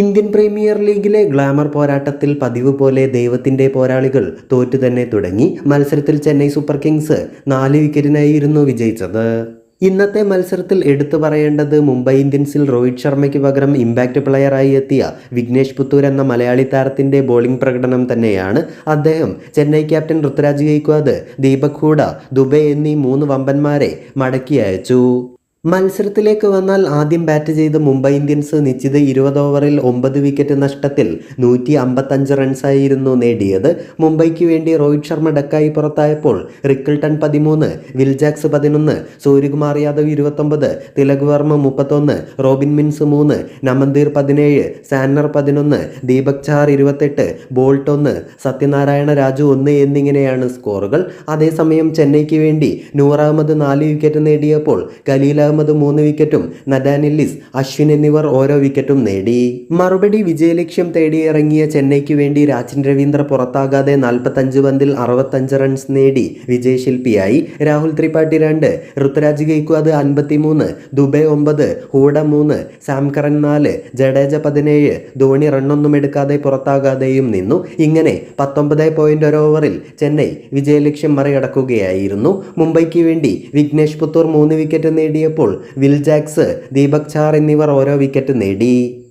Indian premier ലീഗിലെ glamour പോരാട്ടത്തിൽ പതിവ് പോലെ ദൈവത്തിന്റെ പോരാളികൾ തോറ്റു തന്നെ തുടങ്ങി മത്സരത്തിൽ ചെന്നൈ സൂപ്പർ കിങ്സ് നാല് വിക്കറ്റിനായിരുന്നു വിജയിച്ചത്. ഇന്നത്തെ മത്സരത്തിൽ എടുത്തു പറയേണ്ടത് മുംബൈ ഇന്ത്യൻസിൽ രോഹിത് ശർമ്മയ്ക്ക് പകരം ഇമ്പാക്റ്റ് പ്ലെയറായി എത്തിയ വിഘ്നേഷ് പുത്തൂർ എന്ന മലയാളി താരത്തിന്റെ ബോളിംഗ് പ്രകടനം തന്നെയാണ് അദ്ദേഹം ചെന്നൈ ക്യാപ്റ്റൻ ഋതുരാജ് ഗൈക്വാദ് ദീപക് ഹൂഡ ദുബൈ എന്നീ മൂന്ന് വമ്പന്മാരെ മടക്കി അയച്ചു. മത്സരത്തിലേക്ക് വന്നാൽ ആദ്യം ബാറ്റ് ചെയ്ത മുംബൈ ഇന്ത്യൻസ് നിശ്ചിത ഇരുപത് ഓവറിൽ ഒമ്പത് വിക്കറ്റ് നഷ്ടത്തിൽ നൂറ്റി അമ്പത്തഞ്ച് റൺസായിരുന്നു നേടിയത്. മുംബൈക്ക് വേണ്ടി രോഹിത് ശർമ്മ ഡക്കായി പുറത്തായപ്പോൾ റിക്കിൾട്ടൺ പതിമൂന്ന് വിൽജാക്സ് പതിനൊന്ന് സൂര്യകുമാർ യാദവ് ഇരുപത്തൊമ്പത് തിലക് വർമ്മ മുപ്പത്തൊന്ന് റോബിൻ മിൻസ് മൂന്ന് നമന്തീർ പതിനേഴ് സാനർ പതിനൊന്ന് ദീപക് ചാർ ഇരുപത്തെട്ട് ബോൾട്ട് ഒന്ന് സത്യനാരായണ രാജു ഒന്ന് എന്നിങ്ങനെയാണ് സ്കോറുകൾ. അതേസമയം ചെന്നൈക്ക് വേണ്ടി അഹമ്മദ് നാല് വിക്കറ്റ് നേടിയപ്പോൾ ഖലീൽ അഹമ്മദ് മൂന്ന് വിക്കറ്റും നദാനില്ലിസ് അശ്വിൻ എന്നിവർ ഓരോ വിക്കറ്റും നേടി. മറുപടി വിജയലക്ഷ്യം തേടിയിറങ്ങിയ ചെന്നൈക്ക് വേണ്ടി രാജൻ രവീന്ദ്ര പുറത്താകാതെ നാൽപ്പത്തഞ്ച് പന്തിൽ അറുപത്തഞ്ച് റൺസ് നേടി വിജയശില്പിയായി രാഹുൽ ത്രിപാഠി രണ്ട് ഋതുരാജ് ഗെയ്ക്വാദ് അൻപത്തിമൂന്ന് ദുബെ ഒമ്പത് ഹൂഡ മൂന്ന് സാംകറൻ നാല് ജഡേജ പതിനേഴ് ധോണി റണ്ണൊന്നും എടുക്കാതെ പുറത്താകാതെയും നിന്നു. ഇങ്ങനെ പത്തൊമ്പത് പോയിന്റ് ഒരു ഓവറിൽ ചെന്നൈ വിജയലക്ഷ്യം മറികടക്കുകയായിരുന്നു. മുംബൈക്ക് വേണ്ടി വിഘ്നേഷ് പുത്തൂർ മൂന്ന് വിക്കറ്റ് നേടിയപ്പോൾ വിൽ ജാക്സ് ദീപക് ചാർ എന്നിവർ ഓരോ വിക്കറ്റ് നേടി.